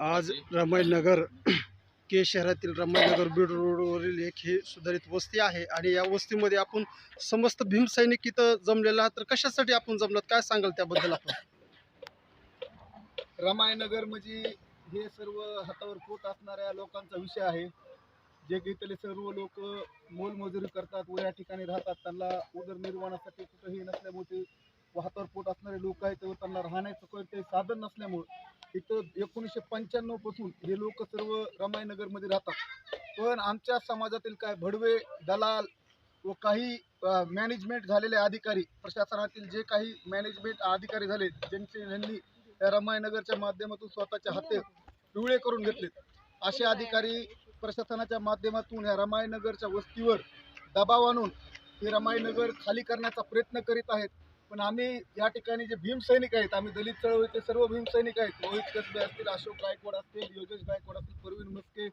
आज रमाईनगर के शहरातील रमाईनगर बीड रोडवरील एक ही सुधारित वस्ती आहे आणि या वस्तीमध्ये आपण समस्त भीमसैनिक इथं जमलेला आहात. तर कशासाठी आपण जमलात? काय सांगाल त्याबद्दल आपण? रमायनगर म्हणजे हे सर्व हातावर पोट असणाऱ्या लोकांचा विषय आहे. जे की इथले सर्व लोक मोलमजुरी करतात व या ठिकाणी राहतात त्यांना उदरनिर्वाहासाठी कुठंही नसल्यामुळे ते पोट असणारे लोक आहेत व त्यांना राहण्याचं कोणतेही साधन नसल्यामुळं इथं एकोणीसशे पंच्याण्णवपासून हे लोक सर्व रमायनगरमध्ये राहतात. पण आमच्या समाजातील काय भडवे दलाल व काही मॅनेजमेंट झालेले अधिकारी प्रशासनातील जे काही मॅनेजमेंट अधिकारी झाले ज्यांचे यांनी या रमायनगरच्या माध्यमातून स्वतःच्या हाते पिवळे करून घेतलेत. असे अधिकारी प्रशासनाच्या माध्यमातून या रमायनगरच्या वस्तीवर दबाव आणून हे रमायनगर खाली करण्याचा प्रयत्न करीत आहेत. पण आम्ही या ठिकाणी जे भीमसैनिक आहेत आम्ही दलित चळवळीचे सर्व भीमसैनिक आहेत. रोहित कसबे असतील अशोक गायकवाड असतील योगेश गायकवाड असतील परवीन मस्के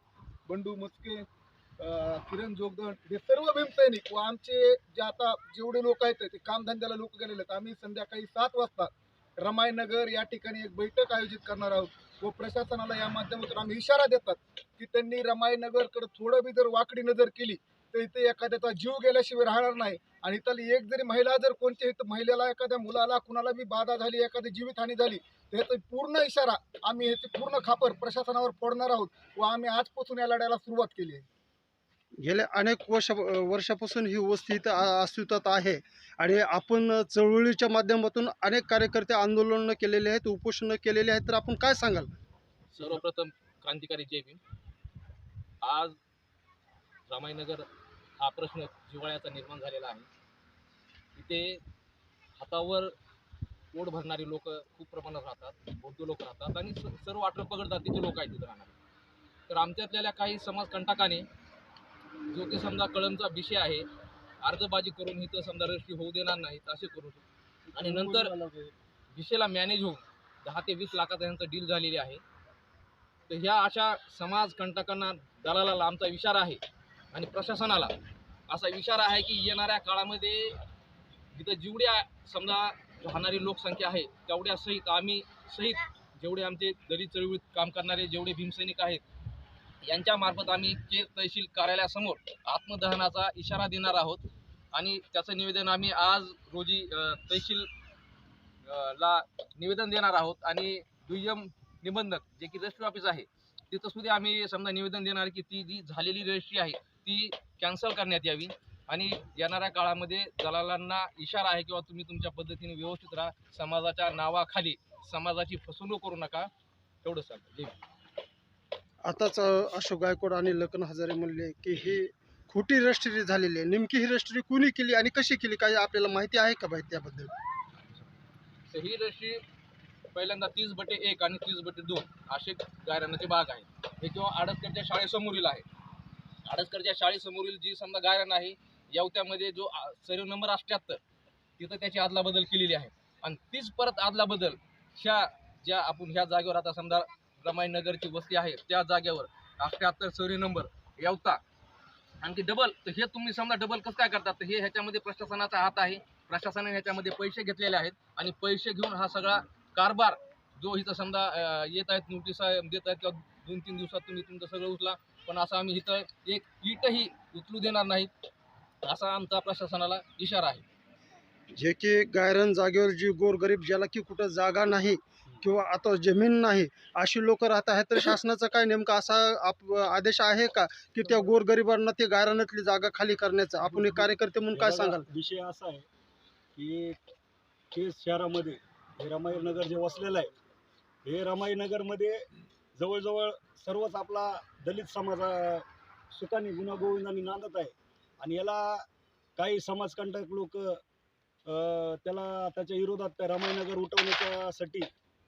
बंडू मस्के किरण जोगदंड हे सर्व भीमसैनिक व आमचे जे आता जेवढे लोक आहेत ते कामधंद्याला लोक गेलेले आहेत. आम्ही संध्याकाळी सात वाजता रमायनगर या ठिकाणी एक बैठक आयोजित करणार आहोत. व प्रशासनाला या माध्यमातून आम्ही इशारा देतात की त्यांनी रमाईनगरकडे थोडं बी जर वाकडी नजर केली तर इथे एखाद्याचा जीव गेल्याशिवाय राहणार नाही. आणि त्याला एक जरी महिला जर कोणत्या इथं महिलेला एखाद्या मुलाला कुणाला बी बाधा झाली एखादी जीवितहानी झाली तर ह्याचा पूर्ण इशारा आम्ही ह्याची पूर्ण खापर प्रशासनावर फोडणार आहोत व आम्ही आजपासून या लढ्याला सुरुवात केली आहे. गेल्या अनेक वर्ष वर्षापासून ही वस्ती इथं अस्तित्वात आहे. आणि आपण चळवळीच्या माध्यमातून अनेक कार्यकर्ते आंदोलनं केलेले आहेत उपोषणं केलेले आहेत. तर आपण काय सांगाल? सर्वप्रथम क्रांतिकारी जय भीम. आज रामाईनगर हा प्रश्न जिवाळ्याचा निर्माण झालेला आहे. इथे हातावर पोट भरणारी लोक खूप प्रमाणात राहतात बौद्ध लोक राहतात. आणि स- सर्व अठरा पगड जातीचे लोक आहेत तिथे राहणार. तर आमच्यातल्या काही समाजकंटकाने जो की समजा कळमचा विषय आहे अर्जबाजी करून इथं समजा रजिस्ट्री होऊ देणार नाहीत असे करू आणि नंतर विषयाला मॅनेज होऊन दहा ते वीस लाखाचा यांचं डील झालेली आहे. तर ह्या अशा समाज कंटकांना दलालाला आमचा इशारा आहे आणि प्रशासनाला असा इशारा आहे की येणाऱ्या काळामध्ये जिथं जेवढ्या समजा राहणारी लोकसंख्या आहे तेवढ्या सहित आम्ही सहित जेवढे आमचे दलित चळवळीत काम करणारे जेवढे भीमसैनिक आहेत यांच्यामार्फत आम्ही केस तहसील कार्यालयासमोर आत्मदहनाचा इशारा देणार आहोत. आणि त्याचं निवेदन आम्ही आज रोजी तहसील ला निवेदन देणार आहोत. आणि दुय्यम निबंधक जे की रजिस्ट्री ऑफिस आहे तिथं सुद्धा आम्ही समजा निवेदन देणार की ती जी झालेली रजिस्ट्री आहे ती कॅन्सल करण्यात यावी. आणि येणाऱ्या काळामध्ये दलालांना इशारा आहे किंवा तुम्ही तुमच्या पद्धतीने व्यवस्थित राहा. समाजाच्या नावाखाली समाजाची फसवणूक करू नका. एवढं सांगतो आताच अशोक गायकवाड आणि लखन हजारे म्हणले की ही खोटी रजिस्ट्री झालेली आहे. नेमकी ही रजिस्ट्री कुणी केली आणि कशी केली काय आपल्याला माहिती आहे का बाई त्याबद्दल? तर ही रशी पहिल्यांदा तीस बटे एक आणि तीस बटे दोन असे गायरानाचे भाग आहेत. हे किंवा आडसकरच्या शाळेसमोरील आहे. आडसकरच्या शाळेसमोरील जी समजा गायरान आहे यावत्यामध्ये जो सर्व नंबर अठ्ठ्याहत्तर तिथं त्याची अदलाबदल केलेली आहे. आणि तीच परत आदलाबदल ह्या ज्या आपण ह्या जागेवर आता समजा रमाईनगरची वस्ती आहे. त्या जागेवर अठ्ठ्याहत्तर सोरी नंबर येवता. आणखी डबल तर हे तुम्ही समजा डबल कसं काय करतात? तर हे ह्याच्यामध्ये प्रशासनाचा हात आहे. प्रशासनाने ह्याच्यामध्ये पैसे घेतलेले आहेत आणि पैसे घेऊन हा सगळा कारभार जो इथं समजा येत आहेत नोटीस देत आहेत किंवा दोन तीन दिवसात तुम्ही तुमचं सगळं उचला. पण असं आम्ही इथं एक इटही उचलू देणार नाहीत असा आमचा प्रशासनाला इशारा आहे. जे की गायरन जागेवर जी गोरगरीब ज्याला की कुठं जागा नाही किंवा आता जमीन नाही अशी लोक राहत आहेत तर शासनाचा काय नेमका असा आप आदेश आहे का की त्या गोरगरिबांना ते गायरानातली जागा खाली करण्याचा? आपण एक कार्यकर्ते म्हणून काय सांगाल? विषय असा आहे की केस शहरामध्ये हे रमाईनगर जे वसलेलं आहे हे रमाईनगरमध्ये जवळजवळ सर्वच आपला दलित समाज सुखाने गुणागोविंदाने नांदत आहे. आणि याला काही समाजकंटक लोक त्याला त्याच्या विरोधात रमाईनगर उठवण्याच्यासाठी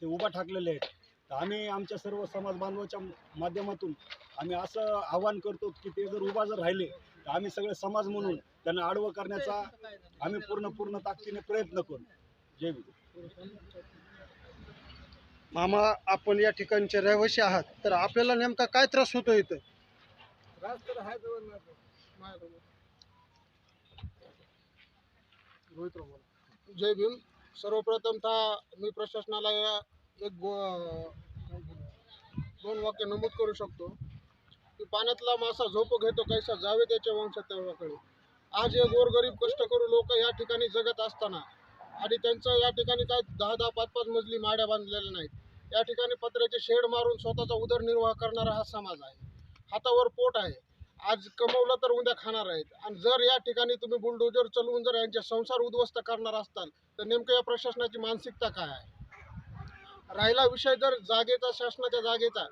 ते उभा ठाकलेले आहेत. तर आम्ही आमच्या सर्व समाज बांधवाच्या माध्यमातून आम्ही असं आवाहन करतो की ते जर उभा जर राहिले तर आम्ही सगळे समाज म्हणून त्यांना आडवं करण्याचा आम्ही पूर्ण पूर्ण ताकदीने प्रयत्न करू. जय भीम मामा आपण या ठिकाणचे रहिवासी आहात तर आपल्याला नेमका काय त्रास होतो इथं? जय भीम. सर्वप्रथमतः मी प्रशासनाला या एक गो दोन वाक्य नमूद करू शकतो. की पाण्यातला मासा झोप घेतो कैसा? जावे त्याच्या वंशत्याकडे आज हे गोरगरीब कष्टकरू लोक या ठिकाणी जगत असताना आणि त्यांचं या ठिकाणी काय दहा दहा पाच पाच मजली माड्या बांधलेल्या नाहीत. या ठिकाणी पत्र्याचे शेड मारून स्वतःचा उदरनिर्वाह करणारा हा समाज आहे. हातावर पोट आहे. आज कमवलं तर उद्या खाणार आहेत. आणि जर या ठिकाणी तुम्ही बुलडोजर चालवून जर यांचे संसार उद्ध्वस्त करणार असताल तर नेमकं या प्रशासनाची मानसिकता काय आहे? राहिला विषय जर जागेचा शासनाच्या जागेचा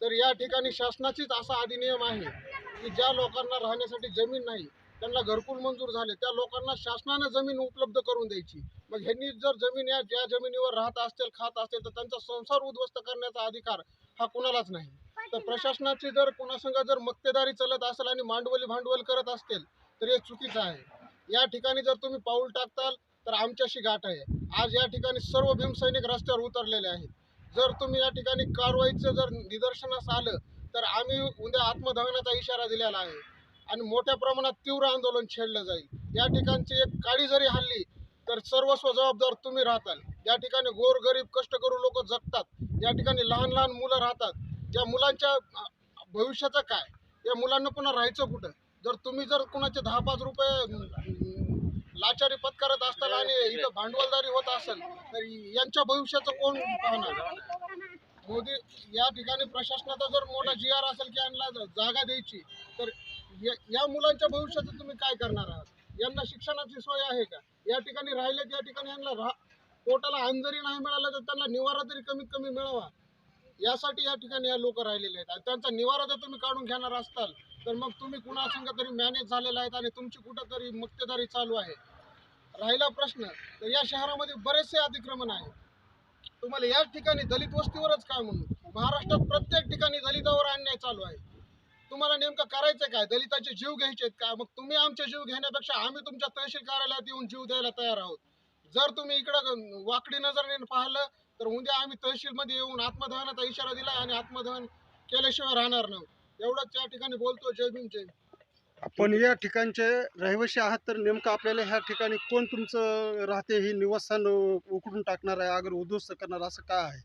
तर या ठिकाणी शासनाचीच असा अधिनियम आहे की ज्या लोकांना राहण्यासाठी जमीन नाही त्यांना घरकुल मंजूर झाले त्या लोकांना शासनानं जमीन उपलब्ध करून द्यायची. मग ह्यांनी जर जमीन या ज्या जमिनीवर राहत असतील खात असतील तर त्यांचा संसार उद्ध्वस्त करण्याचा अधिकार हा कुणालाच नाही. तर प्रशासनाची जर कुणासंग जर मक्तेदारी चालत असेल आणि मांडवली भांडवल करत असतील तर हे चुकीचं आहे. या ठिकाणी जर तुम्ही पाऊल टाकताल तर आमच्याशी गाठ आहे. आज या ठिकाणी सर्व भीमसैनिक रस्त्यावर उतरलेले आहेत. जर तुम्ही या ठिकाणी कारवाईचं जर निदर्शनास आलं तर आम्ही उद्या आत्मदहनाचा इशारा दिलेला आहे. आणि मोठ्या प्रमाणात तीव्र आंदोलन छेडलं जाईल. या ठिकाणची एक काळी जरी हल्ली तर सर्वस्व जबाबदार तुम्ही राहताल. या ठिकाणी गोरगरीब कष्टकरू लोक जगतात. या ठिकाणी लहान लहान मुलं राहतात. या मुलांच्या भविष्याचं काय? या मुलांना पुन्हा राहायचं कुठं? जर तुम्ही जर कुणाचे दहा पाच रुपये लाचारी पत्करत असताल आणि इथं भांडवलदारी होत असेल तर यांच्या भविष्याचं कोण पाहणार? मोदी या ठिकाणी प्रशासनाचा जर मोठा जी आर असेल की यांना जागा द्यायची तर या मुलांच्या भविष्याचं तुम्ही काय करणार आहात? यांना शिक्षणाची सोय आहे का? या ठिकाणी राहिले या ठिकाणी यांना राहा पोटाला अन्न जरी नाही मिळालं तर त्यांना निवारा तरी कमीत कमी मिळावा. यासाठी या ठिकाणी या लोक राहिलेले आहेत. आणि त्यांचा निवारा जर तुम्ही काढून घेणार असताल तर मग तुम्ही कुणासंग तरी मॅनेज झालेला आहेत आणि तुमची कुठंतरी मक्तेदारी चालू आहे. राहिला प्रश्न तर या शहरामध्ये बरेचसे अतिक्रमण आहे तुम्हाला याच ठिकाणी दलित वस्तीवरच काय म्हणू? महाराष्ट्रात प्रत्येक ठिकाणी दलितावर अन्याय चालू आहे. तुम्हाला नेमकं करायचं काय? दलिताचे जीव घ्यायचे आहेत का मग तुम्ही आमचे जीव घेण्यापेक्षा आम्ही तुमच्या तहसील कार्यालयात येऊन जीव द्यायला तयार आहोत. जर तुम्ही इकडं वाकडी नजरेने पाहिलं तर उद्या आम्ही तहसीलमध्ये येऊन आत्मदहनाचा इशारा दिला आणि आत्मदहन केल्याशिवाय राहणार नाही. एवढंच या ठिकाणी बोलतो. जय भीम जय आपण या ठिकाणचे रहिवासी आहात तर नेमकं आपल्याला ह्या ठिकाणी कोण तुमचं राहते हे निवासस्थान उकडून टाकणार आहे अगर उद्ध्वस्त करणार असं काय आहे?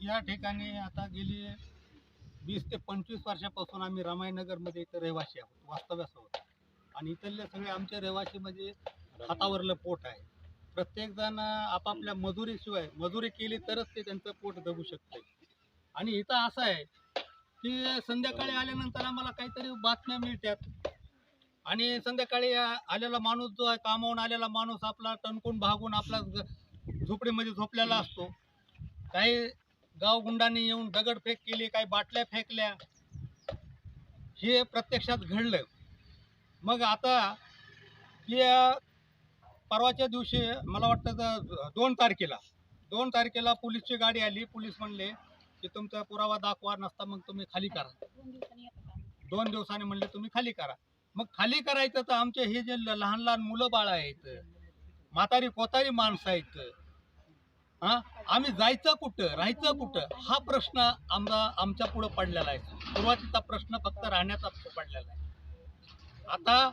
या ठिकाणी आता गेली वीस ते पंचवीस वर्षापासून आम्ही रमाईनगरमध्ये इथं रहिवासी आहोत वास्तव्यास आहोत आणि इथले सगळे आमचे रहिवासी म्हणजे हातावरलं पोट आहे. प्रत्येकजण आपापल्या मजुरीशिवाय मजुरी केली तरच ते त्यांचं पोट जगू शकते. आणि इथं असं आहे की संध्याकाळी आल्यानंतर आम्हाला काहीतरी बातम्या मिळतात. आणि संध्याकाळी आलेला माणूस जो आहे कामावून आलेला माणूस आपला टणकून भागून आपला झोपडीमध्ये झोपलेला असतो. काही गावगुंडांनी येऊन दगडफेक केली काही बाटल्या फेकल्या. हे प्रत्यक्षात घडलं. मग आता या परवाच्या दिवशी मला वाटतं तर दोन तारखेला दोन तारखेला पोलीसची गाडी आली. पोलीस म्हणले की तुमचा पुरावा दाखवा नसता मग तुम्ही खाली करा. दोन दिवसांनी म्हणले तुम्ही खाली करा. मग खाली करायचं तर आमचे हे जे ल- लहान लहान मुलं बाळ आहेत म्हातारी कोतारी माणसं आहेत हा? आम्ही जायचं कुठं राहायचं कुठं हा प्रश्न आमचा आमच्या पुढं पडलेला आहे. सुरुवातीचा प्रश्न फक्त राहण्याचा पडलेला आहे. आता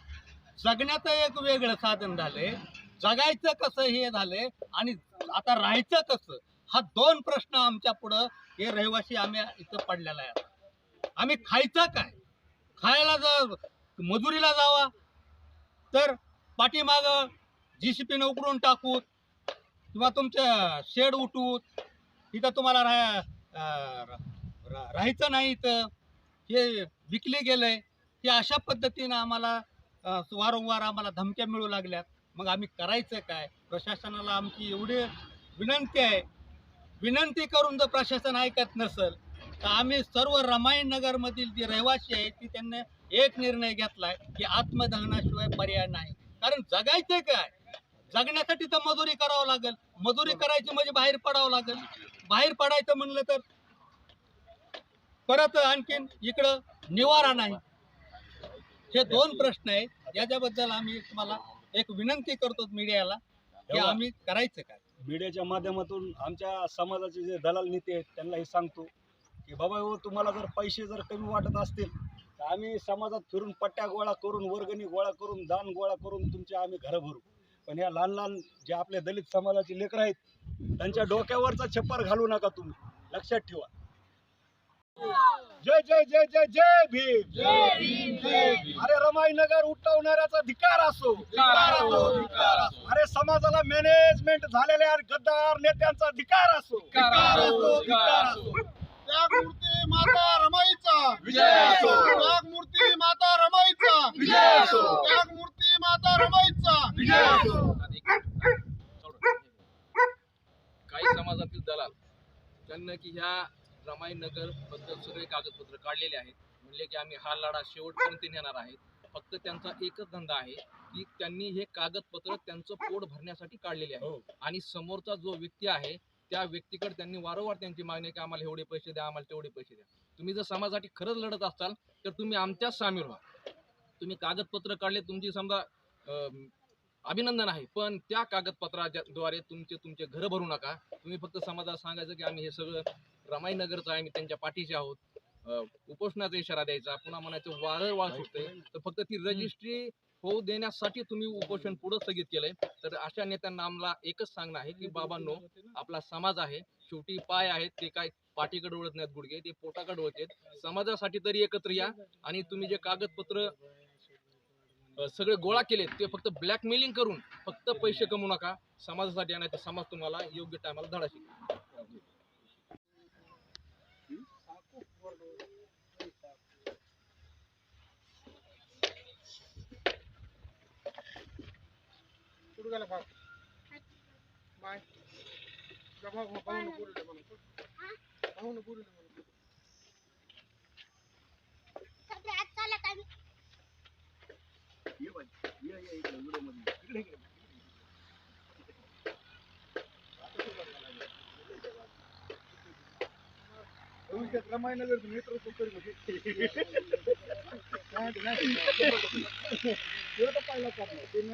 जगण्याचं एक वेगळं साधन झालंय. जगायचं कसं हे झालंय आणि आता राहायचं कसं? हा दोन प्रश्न आमच्या पुढं हे रहिवासी आम्ही इथं पडलेला आहे. आम्ही खायचं काय? खायला जर मजुरीला जावा तर पाठीमाग जी सी पीनं उकडून टाकूत किंवा तुमचं शेड उठवूत तिथं तुम्हाला राह राहायचं नाही इथं. हे विकले गेलंय. हे अशा पद्धतीनं आम्हाला वारंवार आम्हाला धमक्या मिळू लागल्यात. मग आम्ही करायचं काय? प्रशासनाला आमची एवढी विनंती आहे. विनंती करून जर प्रशासन ऐकत नसेल तर आम्ही सर्व रमायणनगरमधील जे रहिवासी आहेत ती त्यांनी एक निर्णय घेतलाय की आत्मदहनाशिवाय पर्याय नाही. कारण जगायचं काय? जगण्यासाठी तर मजुरी करावं लागेल. मजुरी करायची म्हणजे बाहेर पडावं लागेल. बाहेर पडायचं म्हणलं तर परत आणखीन इकडं निवारा नाही. हे दोन प्रश्न आहेत. याच्याबद्दल आम्ही तुम्हाला एक विनंती करतो मीडियाला की आम्ही करायचं काय? मीडियाच्या माध्यमातून आमच्या समाजाचे जे दलाल नेते आहेत त्यांना हे सांगतो की बाबा हो तुम्हाला जर पैसे जर कमी वाटत असतील तर आम्ही समाजात फिरून पट्ट्या गोळा करून वर्गणी गोळा करून दान गोळा करून तुमचे आम्ही घरं भरू. पण ह्या लहान लहान जे आपले दलित समाजाचे लेकरं आहेत त्यांच्या डोक्यावरचा छप्पर घालू नका तुम्ही. लक्षात ठेवा. जय जय जय जय जय भीम. अरे रमाईनगर उठवणाऱ्याचा धिकार असो. अरे समाजाला मॅनेजमेंट झालेल्या गद्दार नेत्यांचा धिकार असो त्यागमूर्ती माता रमाईचा विजय असो. त्यागमूर्ती माता रमाईचा विजय असो. त्यागमूर्ती माता रमाईचा काही समाजातील दलाल त्यांना की ह्या रमाईनगरबद्दल सगळे कागदपत्र काढलेले आहेत. म्हणले की आम्ही हा लढा शेवटपर्यंत नेणार आहे. फक्त त्यांचा एकच धंदा आहे की त्यांनी हे कागदपत्र त्यांचं पोट भरण्यासाठी काढलेले आहे. हो. आणि समोरचा जो व्यक्ती आहे त्या व्यक्तीकडे त्यांनी वारंवार त्यांची मागणी की आम्हाला एवढे पैसे द्या आम्हाला तेवढे पैसे द्या. तुम्ही जर समाजासाठी खरंच लढत असाल तर तुम्ही आमच्यात सामील व्हा. तुम्ही कागदपत्र काढले तुमची समजा अभिनंदन आहे पण त्या कागदपत्राद्वारे तुमचे तुमचे घर भरू नका. तुम्ही फक्त समाजाला सांगायचं की आम्ही हे सगळं रमाईनगरचं आहे आम्ही त्यांच्या पाठीशी आहोत. उपोषणाचा इशारा द्यायचा. पुन्हा म्हणायचं वारंवार सुटतंय. तर फक्त ती रजिस्ट्री होऊ देण्यासाठी तुम्ही उपोषण पुढं स्थगित केलंय. तर अशा नेत्यांना आम्हाला एकच सांगणं आहे की बाबांनो आपला समाज आहे. शेवटी पाय आहेत ते काय पाठीकडे ओळख नाहीत गुडघे ते पोटाकडे ओळखत समाजासाठी तरी एकत्र या आणि तुम्ही जे कागदपत्र सगळे गोळा केलेत ते फक्त ब्लॅकमेलिंग करून फक्त पैसे कमवू नका. समाजासाठी आणि तर समाज तुम्हाला योग्य टायमाला धडा शिकेल कुठं गेला भाग बाय. जमा भाऊन बोलले म्हणून. भाऊन बोलले म्हणून. भविष्यात रमाईनगर नेतृत्व करेल पहिला त्यो त पहिला पर्ने तिमी